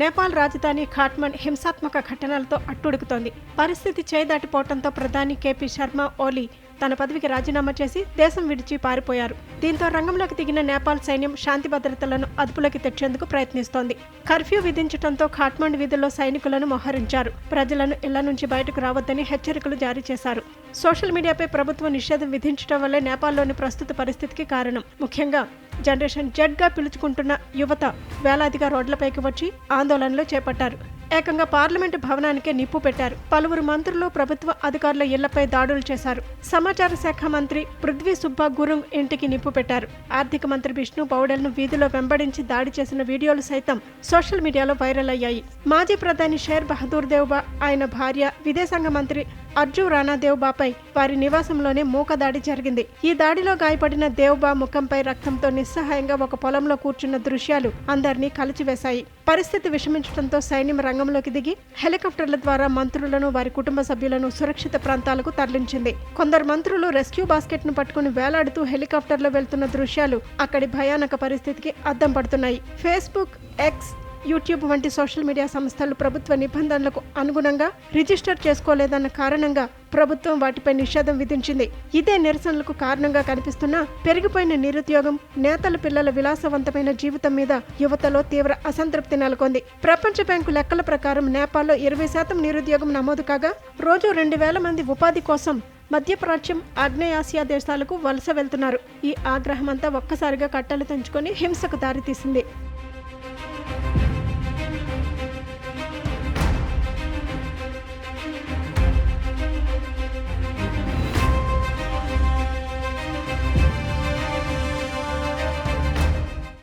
నేపాల్ రాజధాని ఖాట్మండ్ హింసాత్మక ఘటనలతో అట్టుడుకుతోంది. పరిస్థితి చేదాటిపోవడంతో ప్రధాని కేపీ శర్మ ఓలీ తన పదవికి రాజీనామా చేసి దేశం విడిచి పారిపోయారు. దీంతో రంగంలోకి దిగిన నేపాల్ సైన్యం శాంతి భద్రతలను అదుపులోకి తెచ్చేందుకు ప్రయత్నిస్తోంది. కర్ఫ్యూ విధించడంతో ఖాట్మండ్ వీధుల్లో సైనికులను మోహరించారు. ప్రజలను ఇళ్ళ నుంచి బయటకు రావద్దని హెచ్చరికలు జారీ చేశారు. సోషల్ మీడియాపై ప్రభుత్వం నిషేధం విధించడం వల్లే నేపాల్లోని ప్రస్తుత పరిస్థితికి కారణం. ముఖ్యంగా జనరేషన్ జడ్గా పిలుచుకుంటున్న యువత వేలాదిగా రోడ్లపైకి వచ్చి ఆందోళనలు చేపట్టారు. ఏకంగా పార్లమెంటు భవనానికే నిప్పు పెట్టారు. పలువురు మంత్రులు ప్రభుత్వ అధికారుల ఇళ్ళపై దాడులు చేశారు. సమాచార శాఖ మంత్రి పృథ్వీ సుబ్బా గురుంగ్ ఇంటికి నిప్పు పెట్టారు. ఆర్థిక మంత్రి విష్ణు పౌడెల్ను వీధిలో వెంబడించి దాడి చేసిన వీడియోలు సైతం సోషల్ మీడియాలో వైరల్ అయ్యాయి. మాజీ ప్రధాని షేర్ బహదూర్ దేవ్బా ఆయన భార్య విదేశాంగ మంత్రి అర్జు రాణా దేవ్బాపై వారి నివాసంలోనే మూక దాడి జరిగింది. ఈ దాడిలో గాయపడిన దేవ్బా ముఖంపై రక్తంతో నిస్సహాయంగా ఒక పొలంలో కూర్చున్న దృశ్యాలు అందరినీ కలిచివేశాయి. పరిస్థితి విషమించడంతో సైన్యం రంగంలోకి దిగి హెలికాప్టర్ల ద్వారా మంత్రులను వారి కుటుంబ సభ్యులను సురక్షిత ప్రాంతాలకు తరలించింది. కొందరు మంత్రులు రెస్క్యూ బాస్కెట్ను పట్టుకుని వేలాడుతూ హెలికాప్టర్లో వెళ్తున్న దృశ్యాలు అక్కడి భయానక పరిస్థితికి అద్దం పడుతున్నాయి. ఫేస్బుక్ ఎక్స్ యూట్యూబ్ వంటి సోషల్ మీడియా సంస్థలు ప్రభుత్వ నిబంధనలకు అనుగుణంగా రిజిస్టర్ చేసుకోలేదన్న కారణంగా ప్రభుత్వం వాటిపై నిషేధం విధించింది. ఇదే నిరసనలకు కారణంగా కనిపిస్తున్న పెరిగిపోయిన నిరుద్యోగం నేతల పిల్లల విలాసవంతమైన జీవితం మీద యువతలో తీవ్ర అసంతృప్తి నెలకొంది. ప్రపంచ బ్యాంకు లెక్కల ప్రకారం నేపాల్లో ఇరవై శాతం నిరుద్యోగం నమోదు కాగా రోజు రెండు వేల మంది ఉపాధి కోసం మధ్యప్రాచ్యం ఆగ్నేయాసియా దేశాలకు వలస వెళ్తున్నారు. ఈ ఆగ్రహం అంతా ఒక్కసారిగా కట్టలు తెంచుకొని హింసకు దారితీసింది.